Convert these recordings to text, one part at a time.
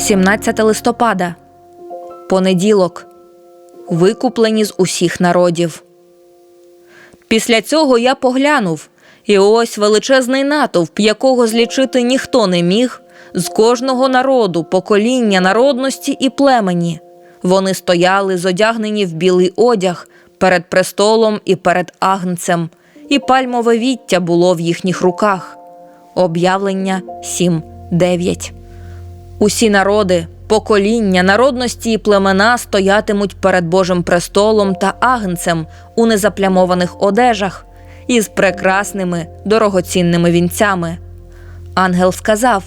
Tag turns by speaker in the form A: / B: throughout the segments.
A: 17 листопада. Понеділок. Викуплені з усіх народів. Після цього я поглянув, і ось величезний натовп, якого злічити ніхто не міг, з кожного народу, покоління, народності і племені. Вони стояли зодягнені в білий одяг перед престолом і перед агнцем, і пальмове віття було в їхніх руках. Об'явлення 7.9 Усі народи, покоління, народності і племена стоятимуть перед Божим престолом та агнцем у незаплямованих одежах із прекрасними дорогоцінними вінцями. Ангел сказав: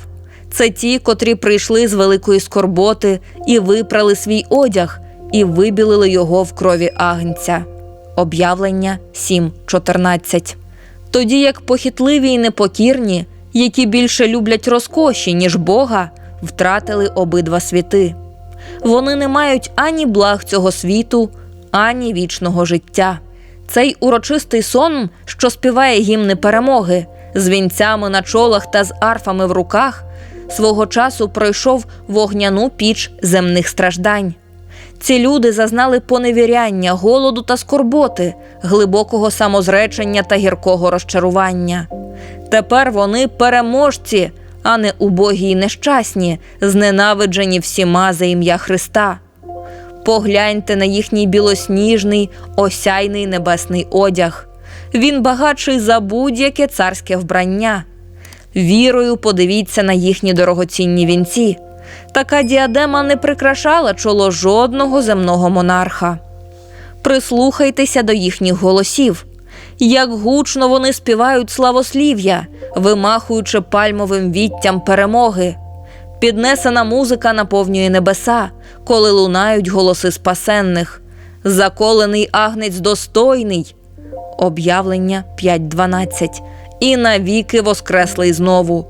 A: це ті, котрі прийшли з великої скорботи і випрали свій одяг, і вибілили його в крові агнця. Об'явлення 7.14 Тоді як похитливі й непокірні, які більше люблять розкоші, ніж Бога, втратили обидва світи. Вони не мають ані благ цього світу, ані вічного життя. Цей урочистий сон, що співає гімни перемоги, з вінцями на чолах та з арфами в руках, свого часу пройшов вогняну піч земних страждань. Ці люди зазнали поневіряння, голоду та скорботи, глибокого самозречення та гіркого розчарування. Тепер вони переможці, а не убогі й нещасні, зненавиджені всіма за ім'я Христа. Погляньте на їхній білосніжний, осяйний небесний одяг. Він багатший за будь-яке царське вбрання. Вірою подивіться на їхні дорогоцінні вінці. Така діадема не прикрашала чоло жодного земного монарха. Прислухайтеся до їхніх голосів. Як гучно вони співають славослів'я, вимахуючи пальмовим віттям перемоги. Піднесена музика наповнює небеса, коли лунають голоси спасенних. Заколений агнець достойний. Об'явлення 5.12. І навіки воскреслий знову.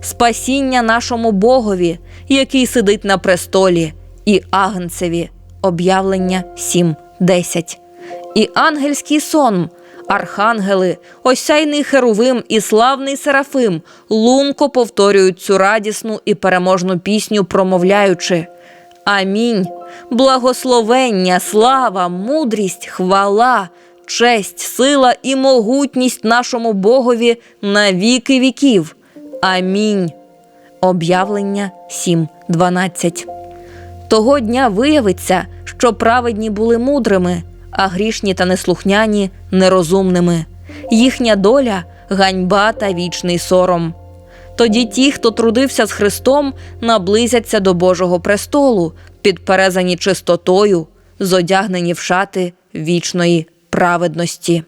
A: Спасіння нашому Богові, який сидить на престолі, і агнцеві. Об'явлення 7.10. І ангельський сон, архангели, осяйний херувим і славний серафим лунко повторюють цю радісну і переможну пісню, промовляючи. Амінь. Благословення, слава, мудрість, хвала, честь, сила і могутність нашому Богові на віки віків. Амінь. Об'явлення 7.12 Того дня виявиться, що праведні були мудрими, а грішні та неслухняні нерозумними. Їхня доля ганьба та вічний сором. Тоді ті, хто трудився з Христом, наблизяться до Божого престолу, підперезані чистотою, зодягнені в шати вічної праведності.